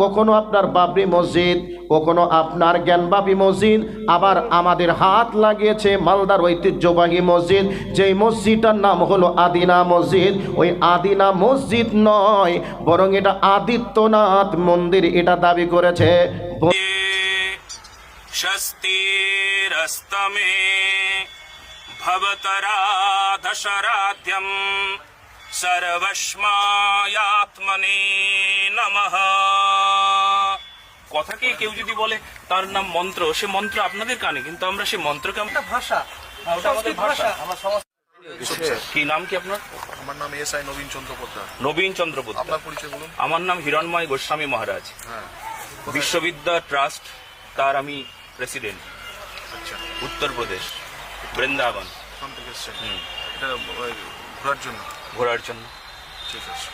কখনো আপনার বাবরি মসজিদ, কখনো আপনার জ্ঞানবাবী মসজিদ, আবার আমাদের হাত লাগিয়েছে মালদার ঐতিহ্যবাহী মসজিদ, যেই মসজিদটার নাম হলো আদিনা মসজিদ। ওই আদিনা মসজিদ নয়, বরং এটা আদিত্যনাথ মন্দির, এটা দাবি করেছে। সর্বস্মায়াত্মনে নমঃ। কথাকে কেউ যদি বলে তার নাম মন্ত্র সে মন্ত্র আপনাদের কানে কিন্তু আমরা সে মন্ত্রকে আমরা ভাষা। হ্যাঁ, ওটা আমাদের ভাষা। আমার সমাজ কি নাম কি আপনার? আমার নাম এস আই নবীন চন্দ্রোপাধ্যায় নবীন চন্দ্র পোদ্দার। আপনার পরিচয় বলুন। আমার নাম হিরণময় গোস্বামী মহারাজ। হ্যাঁ। বিশ্ববিদ্যা ট্রাস্ট তার আমি প্রেসিডেন্ট। আচ্ছা। উত্তরপ্রদেশ বৃন্দাবন। এটা ঘোরার জন্য। ঘোরার জন্য। ঠিক আছে।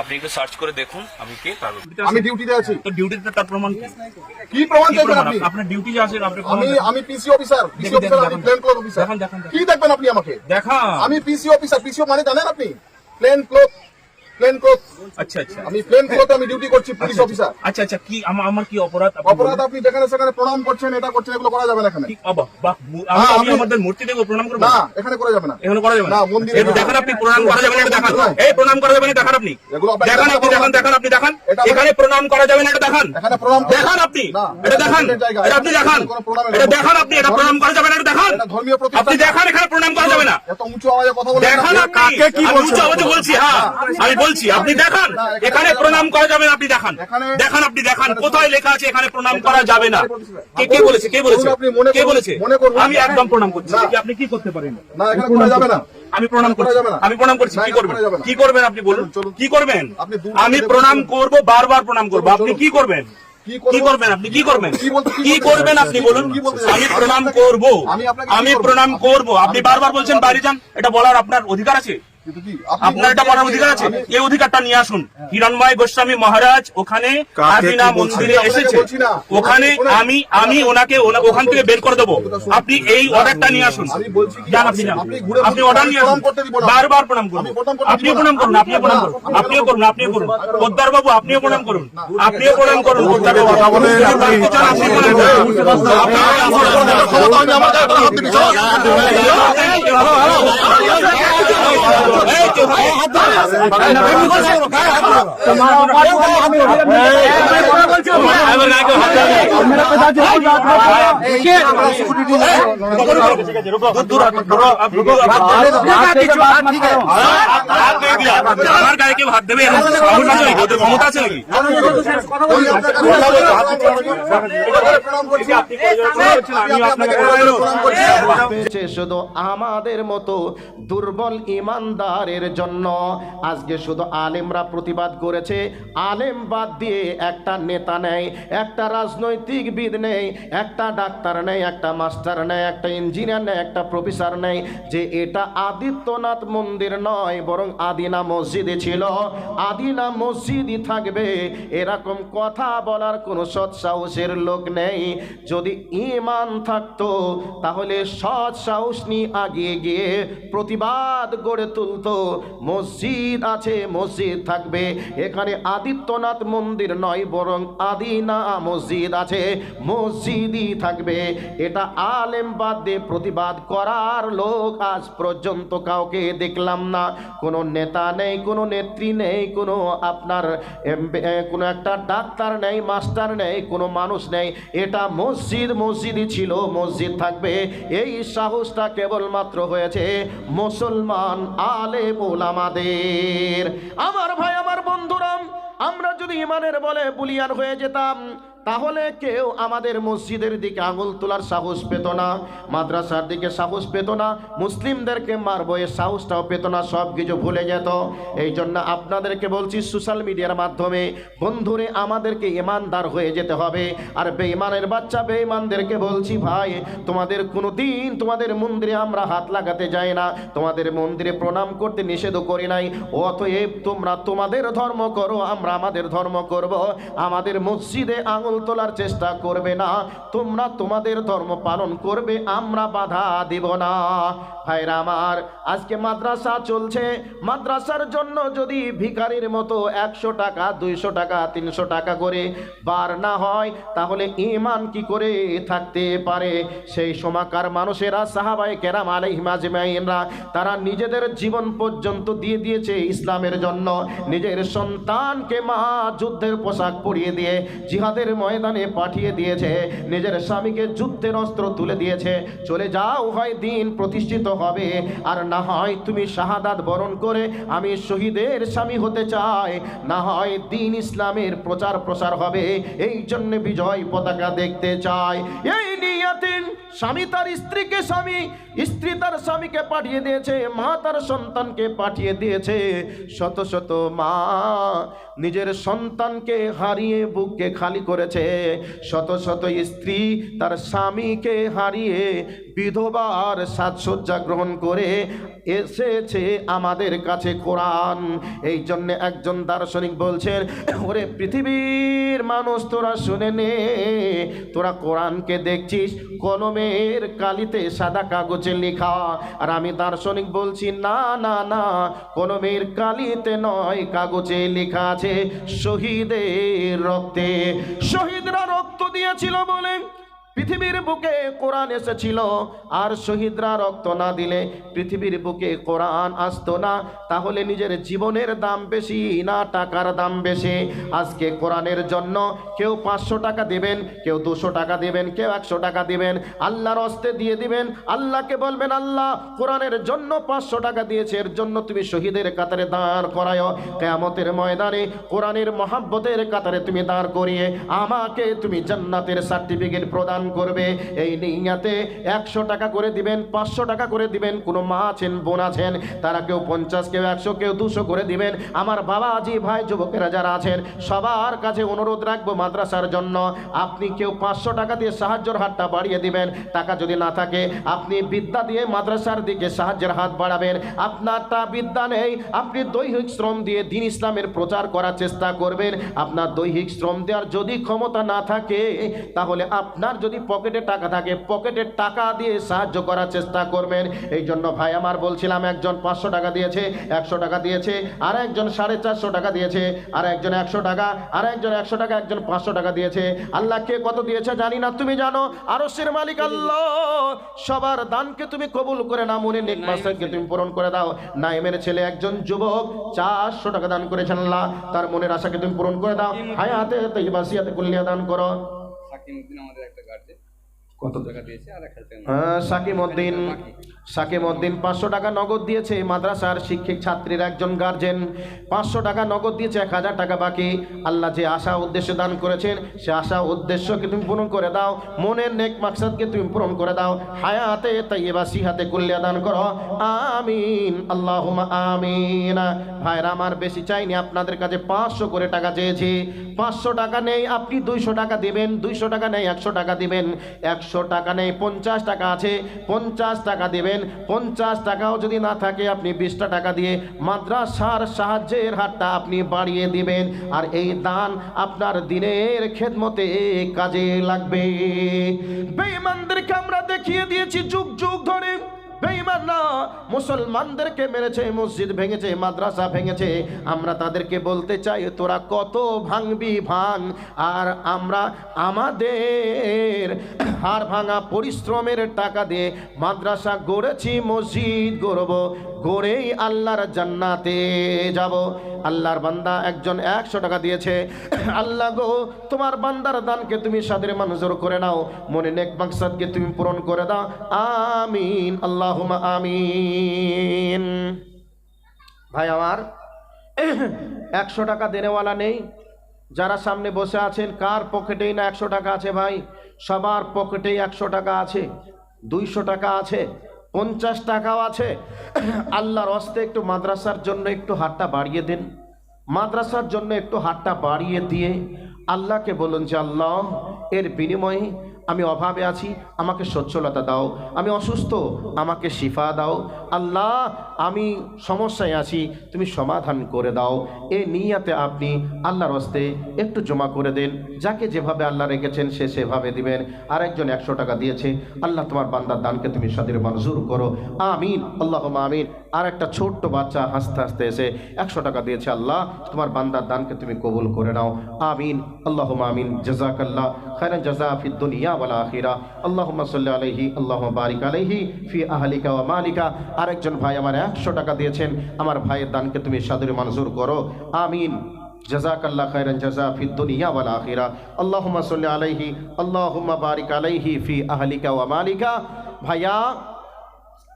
আপনি একটু সার্চ করে দেখুন আমি কে তার আমি ডিউটিতে আছি। তো ডিউটিতে তার প্রমাণ কি? কি প্রমাণ চাইছেন? আপনি? আপনার ডিউটি আছে আপনি আমি আমি পিসি অফিসার পিসি অফিসার আমি প্লেন ক্লথ অফিসার দেখান, দেখান, দেখান। কি দেখবেন আপনি আমাকে? দেখা আমি পিসি অফিসার পিসি মানে জানেন আপনি? প্লেন ক্লথ প্লেন ক্লথ আচ্ছা আচ্ছা। আমি প্লেন ক্লথ আমি ডিউটি করছি পুলিশ অফিসার আচ্ছা আচ্ছা কি আমার আমার কি অপরাধ? অপরাধ আপনি যেখানে সেখানে প্রণাম করছেন এটা করছেন এগুলো করা যাবে না এখানে। অবাক বাহ আমি হ্যাঁ, আমি আমাদের মূর্তি দেখব প্রণাম করব? না এখানে করা যাবে না। এখানে করা যাবে না? মন্দিরে একটু না। আপনি প্রণাম করা যাবে না এটা দেখান। এই প্রণাম করা যাবে না দেখান আপনি। দেখান এটা আপনি দেখান দেখান আপনি দেখান। এখানে প্রণাম করা যাবে না এটা দেখান। এখানে প্রণাম দেখান আপনি। এটা দেখান। এটা আপনি দেখান। এটা। দেখান আপনি এটা প্রণাম করা যাবে না এটা দেখান। এটা ধর্মীয় প্রতিষ্ঠান। আপনি দেখান এখানে প্রণাম করা যাবে না। এত উঁচু আওয়াজে কথা বলবেন দেখান না। আপনি। আমি উচ্চ আওয়াজে বলছি হ্যাঁ আমি বলছি আপনি দেখান। এখানে এখানে যাবে না। প্রণাম করা যাবে না আপনি দেখান। দেখান আপনি দেখান। কোথায় লেখা আছে এখানে প্রণাম করা যাবে না। কে কে বলেছে কে বলেছে? কে বলেছে? আমি একদম প্রণাম করছি। আপনি কি করতে পারেন? না এখানে করা যাবে না। আমি প্রণাম করছি। আমি প্রণাম করছি। কি করবেন? করা যাবে না। কি করবেন আপনি বলুন? চলুন, চলুন। কি করবেন? আমি প্রণাম করব বারবার প্রণাম করব। আপনি কি করবেন? কি করবেন আপনি? কি করবেন? কি করবেন আপনি বলুন? আমি প্রণাম করব। আমি? প্রণাম করব। আপনি বারবার বলছেন বাড়ি যান। এটা বলার আপনার অধিকার আছে? আপনার এটা বলছেন বলার যে অধিকার আছে এই অধিকারটা নিয়ে আসুন হিরণময় গোস্বামী মহারাজ ওখানে আদিনা মন্দিরে এসেছে ওখানে আমি আমি ওনাকে ওখান থেকে বের করে দেবো আপনি এই অর্ডারটা নিয়ে আসুন আমি বলছি কি, যান আপনি যান আপনি ঘুরে আপনি ঘুরে অর্ডার নিয়ে আসুন প্রণাম করতে দিব না। বারবার প্রণাম করুন আমি প্রণাম করতে আপনিও প্রণাম করুন আপনিও প্রণাম করুন আপনিও করুন আপনিও করুন পোদ্দার বাবু আপনিও প্রণাম করুন আপনিও প্রণাম করুন পোদ্দার বাবু কথা বলেন, আপনি আপনি- আপনি প্রণাম করুন। আপনি- ক্ষমতা আমি আমার আমাদের মতো দুর্বল ইমানদারের জন্য আজকে শুধু আলেমরা প্রতিবাদ করেছে। আলেম বাদ দিয়ে একটা নেতা নেই, একটা রাজনৈতিকবিদ নেই, একটা ডাক্তার নেই, একটা মাস্টার নেই, একটা ইঞ্জিনিয়ার নেই, একটা প্রফেসর নেই। যে এটা আদিত্যনাথ মন্দির নয়, বরং আদিনা মসজিদে ছিল। আদিনা মসজিদই থাকবে, এরকম কথা বলার কোনো সৎসাহসের লোক নেই। যদি ইমান থাকতো, তাহলে সৎ সাহস নিয়ে আগিয়ে গিয়ে প্রতিবাদ গড়ে তুলতো। মসজিদ আছে, মসজিদ থাকবে। এখানে আদিত্যনাথ মন্দির নয়, বরং আদিনা মসজিদ আছে, মসজিদই থাকবে। এটা আলেম বাদ প্রতিবাদ করার লোক আজ পর্যন্ত কাউকে দেখলাম না। কোনো নেতা নেই, কোনো নেত্রী নেই, কোনো আপনার কোনো একটা ডাক্তার নেই, মাস্টার নেই, কোনো মানুষ নেই। এটা মসজিদ, মসজিদই ছিল, মসজিদ থাকবে। এই সাহসটা কেবলমাত্র হয়েছে মুসলমান আলে আমাদের। আমার। ভাই আমার বন্ধুরাম আমরা যদি ইমানের বলে বুলিয়ান হয়ে যেতাম তাহলে কেউ আমাদের মসজিদের দিকে আঙুল তোলার সাহস পেত না, মাদ্রাসার দিকে সাহস পেত না, মুসলিমদেরকে মারবো এর সাহসটাও পেত না, সব কিছু ভুলে যেত। এই জন্য আপনাদেরকে বলছি, সোশ্যাল মিডিয়ার মাধ্যমে বন্ধুরে আমাদেরকে ইমানদার হয়ে যেতে হবে। আর বেঈমানের বাচ্চা বেঈমানদেরকে বলছি, ভাই, তোমাদের কোনো দিন তোমাদের মন্দিরে আমরা হাত লাগাতে যাই না। তোমাদের মন্দিরে প্রণাম করতে নিষেধ করি নাই। অতএব তোমরা তোমাদের ধর্ম করো, আমরা আমাদের ধর্ম করব। আমাদের মসজিদে আঙুল আঙুল তোলার চেষ্টা করবে না। তোমরা তোমাদের ধর্ম পালন করবে, আমরা বাধা দিব না। ভাইরা আমার, আজকে মাদ্রাসা চলছে। মাদ্রাসার জন্য যদি ভিখারির মতো একশো টাকা, দুইশো টাকা, তিনশো টাকা করে বার না হয়, তাহলে ইমান কি করে থাকতে পারে? সেই সময়কার মানুষেরা সাহাবাই কেরাম আলাইহিম আজমাইনরা, তারা নিজেদের জীবন পর্যন্ত দিয়ে দিয়েছে ইসলামের জন্য। নিজের সন্তানকে মা যুদ্ধের পোশাক পরিয়ে দিয়ে, জিহাদের ময়দানে পাঠিয়ে দিয়েছে। নিজের স্বামীকে যুদ্ধের অস্ত্র তুলে দিয়েছে। চলে যাও হয় দিন প্রতিষ্ঠিত হবে। আর না হয় তুমি শাহাদাত বরণ করে আমি শহীদের স্বামী হতে চাই। না হয় দিন ইসলামের প্রচার প্রসার হবে। এই জন্য বিজয় পতাকা দেখতে চাই। এই নিয়াতে স্বামী তার স্ত্রীকে স্বামী, স্ত্রী তার স্বামীকে পাঠিয়ে দিয়েছে, মা তার সন্তানকে পাঠিয়ে দিয়েছে। শত শত মা নিজের সন্তানকে হারিয়ে বুককে খালি করেছে। শত শত স্ত্রী তার স্বামীকে হারিয়ে বিধবার সাজসজ্জা গ্রহণ করে এসেছে আমাদের কাছে কোরআন। এই জন্য একজন দার্শনিক বলছেন, ওরে পৃথিবীর মানুষ, তোরা শুনে নে। তোরা কোরআনকে দেখছিস, কলমের কালিতে সাদা কাগজে লেখা। আর আমি দার্শনিক বলছি, না না না, কলমের কালিতে নয়, কাগজে লেখা আছে। শহীদের রক্তে। শহীদরা রক্ত দিয়েছিল বলে পৃথিবীর বুকে কোরআন এসেছিল, আর শহীদরা রক্ত না দিলে পৃথিবীর বুকে কোরআন আসতো না। তাহলে নিজের জীবনের দাম বেশি না টাকার দাম বেশি? আজকে কোরআনের জন্য কেউ পাঁচশো টাকা দেবেন, কেউ দুশো টাকা দেবেন, কেউ একশো টাকা দিবেন, আল্লাহর হস্তে দিয়ে দিবেন, আল্লাহকে বলবেন, আল্লাহ, কোরআনের জন্য পাঁচশো টাকা দিয়েছে, এর জন্য তুমি শহীদের কাতারে দাঁড় করায়। কেয়ামতের ময়দানে কোরআনের মহাব্বতের কাতারে তুমি দাঁড় করিয়ে আমাকে তুমি জান্নাতের সার্টিফিকেট প্রদান করবে। এই নিয়াতে একশো টাকা করে দিবেন, পাঁচশো টাকা করে দিবেন, কোনো মা আছেন, বোন আছেন, তারা কেউ পঞ্চাশ, কেউ একশো, কেউ দুশো করে দিবেন। আমার বাবা আজি ভাই, যুবকেরা যারা আছেন, সবার কাছে অনুরোধ রাখব মাদ্রাসার জন্য, আপনি কেউ পাঁচশো টাকা দিয়ে সাহায্যের হাতটা বাড়িয়ে দিবেন, টাকা যদি না থাকে, আপনি বিদ্যা দিয়ে মাদ্রাসার দিকে সাহায্যের হাত বাড়াবেন। আপনারটা বিদ্যা নেই, আপনি দৈহিক শ্রম দিয়ে দিন ইসলামের প্রচার করার চেষ্টা করবেন। আপনার দৈহিক শ্রম দেওয়ার যদি ক্ষমতা না থাকে, তাহলে আপনার যদি পকেটে টাকা থাকে, পকেটে টাকা দিয়ে সাহায্য করার চেষ্টা করবেন। এই জন্য ভাই আমার বলছিলাম, একজন পাঁচশো টাকা দিয়েছে, একশো টাকা দিয়েছে, আর একজন সাড়ে চারশো টাকা দিয়েছে, আর একজন একশো টাকা, আর একজন একশো টাকা, একজন পাঁচশো টাকা দিয়েছে। আল্লাহ কে কত দিয়েছে জানি না, তুমি জানো আরও সের মালিক আল্লাহ। সবার দানকে তুমি কবুল করে না মনে নেক মাস্টারকে তুমি পূরণ করে দাও। নাইমের ছেলে একজন যুবক, চারশো টাকা দান করেছেন আল্লাহ, তার মনের আশাকে তুমি পূরণ করে দাও। হায়াতে তৈবাসিয়াতে কুল্লিয়া দান করো। সাকিমউদ্দিন আমাদের একটা গার্জেন কত? টাকা দিয়েছে আর এক হাজার সাকিম উদ্দিন সাকিম উদ্দিন পাঁচশো টাকা নগদ দিয়েছে মাদ্রাসার শিক্ষক ছাত্রীর একজন গার্জেন পাঁচশো টাকা নগদ দিয়েছে এক হাজার টাকা বাকি। আল্লাহ যে আশা উদ্দেশ্যে দান করেছেন সে আশা উদ্দেশ্যকে তুমি পূরণ করে দাও। মনের নেক মাকসাদকে তুমি পূরণ করে দাও। হায়াতে তাইয়েবা সিহাতে কুল্লিয়া দান করো। আমিন আল্লাহ আমিন। ভাইরা আমার বেশি চাইনি আপনাদের কাছে পাঁচশো করে টাকা চেয়েছি। পাঁচশো টাকা নেই আপনি দুইশো টাকা দিবেন দুইশো টাকা নেই একশো টাকা দিবেন। একশো টাকা নেই, পঞ্চাশ টাকা আছে, পঞ্চাশ টাকা দেবেন। পঞ্চাশ টাকাও যদি না থাকে, আপনি বিশটা টাকা দিয়ে মাদ্রাসার সাহায্যের হাতটা আপনি বাড়িয়ে দিবেন। আর এই দান আপনার দিনের খেদমতে কাজে লাগবে। বেমানদেরকে আমরা দেখিয়ে দিয়েছি যুগ যুগ ধরে। মুসলমানদেরকে মেরেছে, মসজিদ ভেঙেছে, মাদ্রাসা ভেঙেছে। আমরা তাদেরকে বলতে চাই, তোরা কত ভাঙবি ভাঙ, আর আমরা আমাদের হাড় ভাঙা পরিশ্রমের টাকা দিয়ে মাদ্রাসা গড়েছি, মসজিদ গড়ব। গড়েই আল্লাহর জান্নাতে যাব। আল্লাহর বান্দা একজন একশো টাকা দিয়েছে। আল্লাহ গো, তোমার বান্দার দানকে তুমি সাদের মানুষের করে নাও। মনে নেক মাকসাদকে তুমি পূরণ করে দাও। আমিন আল্লাহ আমিন। ভাই আমার, একশো টাকা দেনেওয়ালা নেই। যারা সামনে বসে আছেন, কার পকেটেই না একশো টাকা আছে ভাই? সবার পকেটেই একশো টাকা আছে। দুইশো টাকা আছে। পঞ্চাশ টাকাও আছে। আল্লাহর অস্তে একটু মাদ্রাসার জন্য একটু হাতটা বাড়িয়ে দিন। মাদ্রাসার জন্য একটু হাতটা বাড়িয়ে দিয়ে আল্লাহকে বলুন যে, আল্লাহ, এর বিনিময়ে আমি অভাবে আছি, আমাকে সচ্ছলতা দাও। আমি অসুস্থ, আমাকে শিফা দাও। আল্লাহ, আমি সমস্যায় আছি, তুমি সমাধান করে দাও। এ নিয়াতে আপনি আল্লাহর হস্তে একটু জমা করে দেন। যাকে যেভাবে আল্লাহ রেখেছেন, সে সেভাবে দিবেন। আরেকজন একশো টাকা দিয়েছে। আল্লাহ তোমার বান্দার দানকে তুমি সাদের মঞ্জুর করো। আমিন। আল্লাহ আমিন। আর একটা ছোট্ট বাচ্চা হাসতে হাসতে এসে একশো টাকা দিয়েছে, আল্লাহ, তোমার বান্দার দানকে তুমি কবুল করে নাও। আমিন। আল্লাহ আমিন। জাজাকাল্লাহ খায়রান জাজা ফি দুনিয়া আখিরা। আল্লাহুম্মা সাল্লি আলাইহি আল্লাহ বারিক আলাইহি ফি আহলিকা ওয়া মালিকা। আরেকজন ভাই আমার একশো টাকা দিয়েছেন, আমার ভাইয়ের দানকে তুমি সাদরে মঞ্জুর করো। আমিন। জাজাকাল্লাহ খায়রান জাজা ফি দুনিয়া ওয়াল আখিরা। আল্লাহুম্মা সাল্লি আলাইহি, আল্লাহুম্মা বারিক আলাইহি ফি আহলিকা ওয়া মালিকা। ভাইয়া,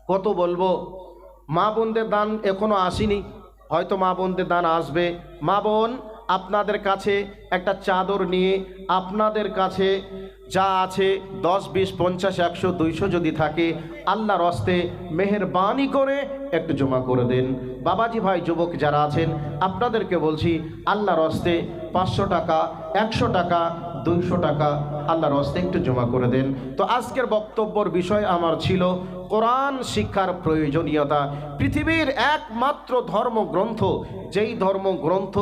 কত বলব? মা বোনদের দান এখনও আসেনি। হয়তো মা বোনদের দান আসবে। মা বোন, আপনাদের কাছে একটা চাদর নিয়ে আপনাদের কাছে যা আছে, দশ, বিশ, পঞ্চাশ, একশো, দুইশো যদি থাকে, আল্লাহর হস্তে মেহেরবানি করে একটু জমা করে দেন। বাবাজি ভাই, যুবক যারা আছেন, আপনাদেরকে বলছি, আল্লাহর হস্তে পাঁচশো টাকা, একশো টাকা দুইশো টাকা আল্লাহর হস্তে একটু জমা করে দেন। তো আজকের বক্তব্যর বিষয় আমার ছিল কোরআন শিক্ষার প্রয়োজনীয়তা। পৃথিবীর একমাত্র ধর্মগ্রন্থ, যেই ধর্মগ্রন্থ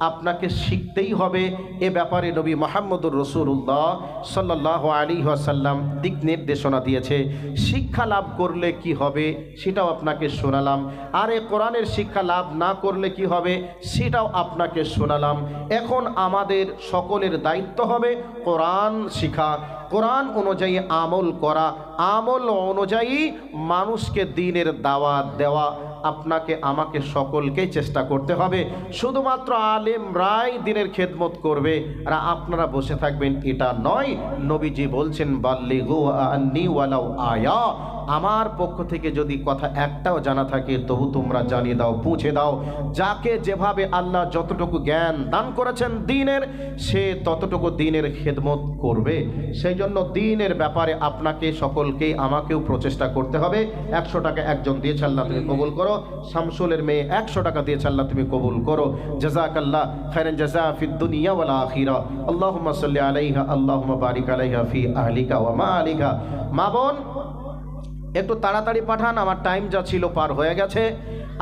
আপনাকে শিখতেই হবে এ ব্যাপারে নবী মোহাম্মদুর রসুল্লাহ সাল্লাহ আলী আসাল্লাম দিক নির্দেশনা দিয়েছে। শিক্ষা লাভ করলে কি হবে সেটাও আপনাকে শোনালাম। আর এ কোরআনের শিক্ষা লাভ না করলে কি হবে সেটাও আপনাকে শোনালাম। এখন আমাদের সকলের দায়িত্ব হবে কোরআন শিখা। কোরআন অনুযায়ী আমল করা। আমল অনুযায়ী মানুষকে দিনের দাওয়াত দেওয়া। আপনাকে, আমাকে সকলকেই চেষ্টা করতে হবে। শুধুমাত্র আলেম রায় দিনের খেদমত করবে। আর আপনারা বসে থাকবেন, এটা নয়। নবীজি বলছেন, বাল্লিগু আন্নি ওয়ালাউ আয়া। আমার পক্ষ থেকে যদি কথা একটাও জানা থাকে, তবু তোমরা জানিয়ে দাও পৌঁছে দাও, যাকে যেভাবে আল্লাহ যতটুকু জ্ঞান দান করেছেন দিনের, সে ততটুকু দিনের খেদমত করবে। সেই জন্য দিনের ব্যাপারে আপনাকে সকলকেই আমাকেও প্রচেষ্টা করতে হবে। একশো টাকা একজন দিয়েছে আল্লাহ, তুমি কবুল করো। শামসুলের মেয়ে একশো টাকা দিয়েছে আল্লাহ, তুমি কবুল করো। জাজাকাল্লাহ খায়রান জাজা ফি দুনিয়া ওয়াল আখিরা। আল্লাহুম্মা সাল্লি আলাইহা, আল্লাহুম্মা বারিক আলাইহা ফি আহলিকা ওয়া মালিকা মা বোন একটু তাড়াতাড়ি পাঠান আমার টাইম যা ছিল পার হয়ে গেছে।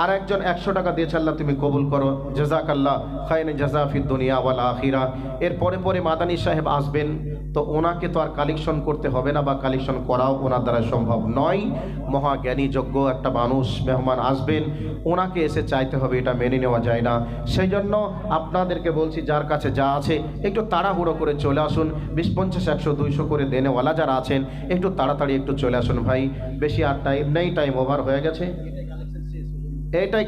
আর একজন একশো টাকা দিয়েছে আল্লাহ, তুমি কবুল করো। জাজাকাল্লাহ খাইনে জাজাফি দুনিয়া ওয়াল আখিরা। এর পরে পরে মাদানী সাহেব আসবেন, তো ওনাকে তো আর কালেকশন করতে হবে না বা কালেকশন করাও ওনার দ্বারা সম্ভব নয়। মহাজ্ঞানী যোগ্য একটা মানুষ, মেহমান আসবেন, ওনাকে এসে চাইতে হবে, এটা মেনে নেওয়া যায় না। সেই জন্য আপনাদেরকে বলছি, যার কাছে যা আছে, একটু তাড়াহুড়ো করে চলে আসুন। বিশ, পঞ্চাশ, একশো, দুইশো করে দেনেওয়ালা যারা আছেন, একটু তাড়াতাড়ি একটু চলে আসুন ভাই। বেশি আর টাইম নেই টাইম ওভার হয়ে গেছে। এইটাই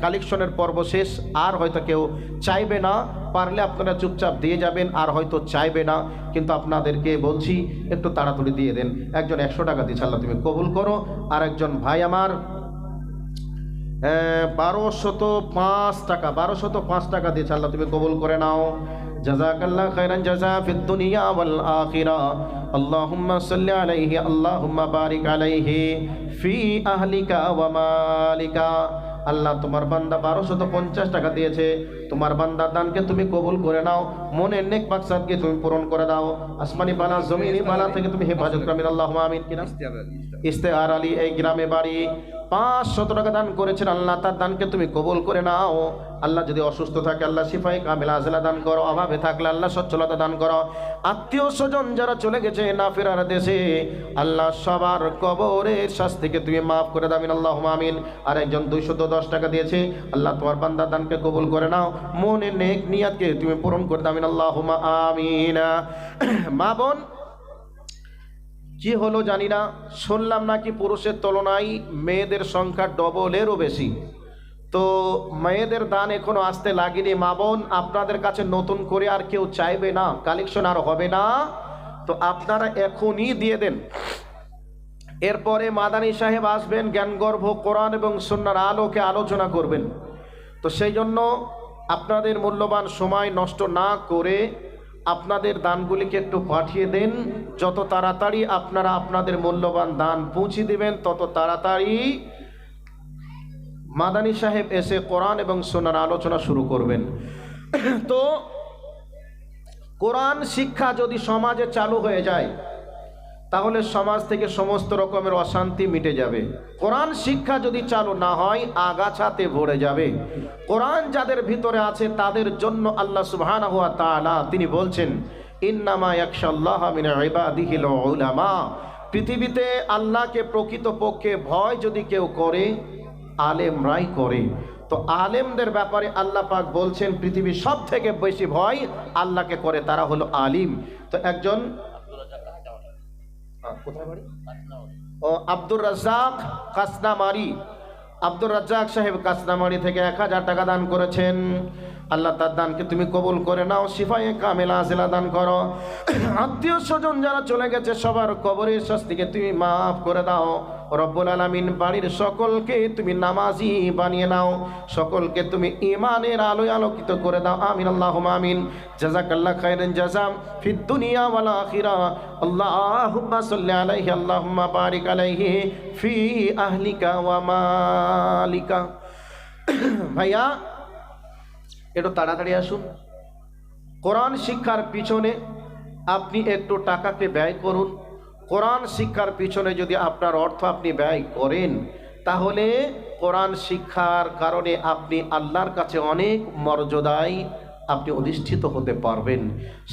কালেকশনের পর্ব শেষ। আর হয়তো কেউ চাইবে না, পারলে আপনারা চুপচাপ দিয়ে যাবেন, আর হয়তো চাইবে না। কিন্তু আপনাদেরকে বলছি, একটু তাড়াতাড়ি দিয়ে দেন। একজন একশো টাকা দিচ্ছে আল্লাহ তুমি কবুল করো। আর একজন ভাই আমার বারোশত পাঁচ টাকা বারোশত পাঁচ টাকা দিয়েছে আল্লাহ তুমি কবুল করে নাও। জাজাকাল্লাহ খাইরান জাজা ফিদ দুনিয়া ওয়াল আখিরা। আল্লাহুম্মা সাল্লি আলাইহি আল্লাহুম্মা বারিক আলাইহি ফি আহলিকা ওয়া মালিকা। আল্লাহ তোমার বান্দা বারোশত পঞ্চাশ টাকা দিয়েছে। তোমার বান্দার দানকে তুমি কবুল করে নাও। মনের নেক মাকসাদকে তুমি পূরণ করে দাও। আসমানি বালা জমিনি বালা থেকে তুমি হেফাজত করামিন আল্লাহ আমিন কিনা। ইস্তেহার আলী এই গ্রামে বাড়ি। পাঁচ শত টাকা দান করেছেন, আল্লাহ তার দানকে তুমি কবুল করে নাও। আল্লাহ যদি অসুস্থ থাকে, আল্লাহ সিফাই কামিল আজলা দান করো। অভাবে থাকলে আল্লাহ সচ্ছলতা দান করো। আত্মীয় স্বজন যারা চলে গেছে না ফেরার দেশে, আল্লাহ সবার কবরের শাস্তিকে তুমি মাফ করে দামিন আল্লাহ আমিন। আর একজন দুইশত দশ টাকা দিয়েছে, আল্লাহ তোমার বান্দার দানকে কবুল করে নাও। মনে নেক নিয়াতকে তুমি পূরণ করে দামিন আল্লাহ আমিন। মা বোন কি হলো জানি না, শুনলাম নাকি পুরুষের তুলনায় মেয়েদের সংখ্যা ডবলেরও বেশি। তো মেয়েদের দান এখনও আসতে লাগেনি, মা বোন, আপনাদের কাছে নতুন করে আর কেউ চাইবে না কালেকশন আর হবে না। তো আপনারা এখনই দিয়ে দেন। এরপরে মাদানী সাহেব আসবেন, জ্ঞানগর্ভ, কোরআন এবং সন্ন্যার আলোকে আলোচনা করবেন। তো সেই জন্য আপনাদের মূল্যবান সময় নষ্ট না করে আপনাদের দানগুলিকে একটু পাঠিয়ে দেন। যত তাড়াতাড়ি আপনারা আপনাদের মূল্যবান দান পৌঁছে দেবেন, তত তাড়াতাড়ি মাদানী সাহেব এসে কোরআন এবং সোনার আলোচনা শুরু করবেন। তো কোরআন শিক্ষা যদি সমাজে চালু হয়ে যায় তাহলে সমাজ থেকে সমস্ত রকমের অশান্তি মিটে যাবে। কোরআন শিক্ষা যদি চালু না হয়, আগাছাতে ভরে যাবে। কোরআন যাদের ভিতরে আছে, তাদের জন্য আল্লাহ সুবহানাহু ওয়া তাআলা তিনি বলছেন, ইন্নামা উলামা। পৃথিবীতে আল্লাহকে প্রকৃতপক্ষে ভয় যদি কেউ করে, আলেমরাই করে। তো আলেমদের ব্যাপারে আল্লাহ পাক বলছেন, পৃথিবীর সব থেকে বেশি ভয় আল্লাহকে করে, তারা হলো আলিম। তো একজন কোথায় বাড়ি? ও আব্দুর রাজ্জাক কাসনামারি। আব্দুর রাজ্জাক সাহেব কাসনামারি থেকে এক হাজার টাকা দান করেছেন। আল্লাহ তার দানকে তুমি কবুল করে নাও সিফাই কামেলা আসেলা দান করো। আত্মীয় স্বজন যারা চলে গেছে সবার কবরের শাস্তিকে তুমি মাফ করে দাও। রব্বুল আলামিন বাড়ির সকলকে তুমি নামাজি বানিয়ে নাও। সকলকে তুমি ইমানের আলোয় আলোকিত করে দাও। আমিন আল্লাহ আমিন। জাজাকাল্লাহ খাইরান জাজাম ফিদ দুনিয়া ওয়াল আখিরা। আল্লাহুম্মা সাল্লি আলাইহি, আল্লাহুম্মা বারিক আলাইহি ফি আহলিকা ওয়া মালিকা। ভাইয়া, একটু তাড়াতাড়ি আসুন। কোরআন শিক্ষার পিছনে আপনি একটু টাকাকে ব্যয় করুন। কোরআন শিক্ষার পিছনে যদি আপনার অর্থ আপনি ব্যয় করেন, তাহলে কোরআন শিক্ষার কারণে আপনি আল্লাহর কাছে অনেক মর্যাদায় আপনি অধিষ্ঠিত হতে পারবেন।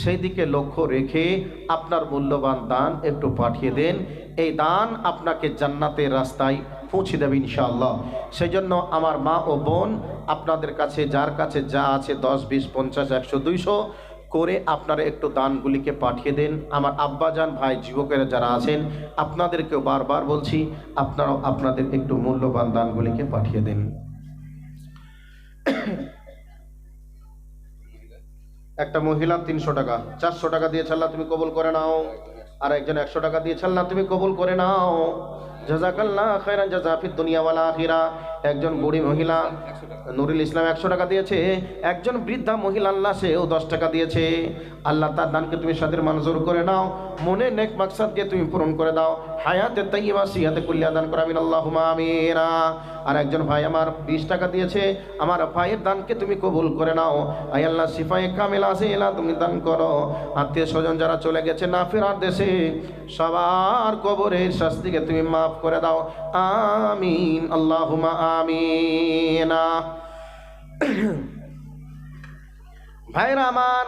সেই দিকে লক্ষ্য রেখে আপনার মূল্যবান দান একটু পাঠিয়ে দেন। এই দান আপনাকে জান্নাতের রাস্তায় পৌঁছে দেবে ইনশাআল্লাহ। সেই জন্য আমার মা ও বোন, আপনাদের কাছে, যার কাছে যা আছে, দশ, বিশ, পঞ্চাশ, একশো, দুইশো করে আপনারা একটু দানগুলিকে পাঠিয়ে দেন। আমার আব্বাজান ভাই, যুবকেরা যারা আছেন, আপনাদেরকেও বারবার বলছি, আপনারাও আপনাদের একটু মূল্যবান দানগুলিকে পাঠিয়ে দেন। একটা মহিলা তিনশো টাকা, চারশো টাকা দিয়ে ছাড়লা তুমি কবুল করে নাও। আর একজন একশো টাকা দিয়ে ছাড়লা তুমি কবুল করে নাও। জাজাকাল্লাহ খায়রান জাজাফিদ দুনিয়া ওয়াল আখিরা। একজন বুড়ি মহিলা নুরুল ইসলাম একশো টাকা দিয়েছে, একজন বৃদ্ধা মহিলা আল্লাহ সেও দশ টাকা দিয়েছে। আল্লাহ তার দানকে তুমি সাদের মঞ্জুর করে নাও, মনে নেক মাকসাদকে তুমি পূরণ করে দাও। হায়াতে তাইয়্যিবা সিহাতে কুল্লিয়া দান করে আমিন আল্লাহুম্মা আমিনা। আর একজন ভাই আমার বিশ টাকা দিয়েছে। আমার ভাইয়ের দানকে তুমি কবুল করে নাও। আই আল্লাহ সিফাই কামিল আছে এলা তুমি দান করো। আত্মীয় স্বজন যারা চলে গেছে না ফেরার দেশে, সবার কবরের শাস্তিকে তুমি মাফ করে দাও। আমিন আল্লাহুমা আমিনা। ভাইরা আমার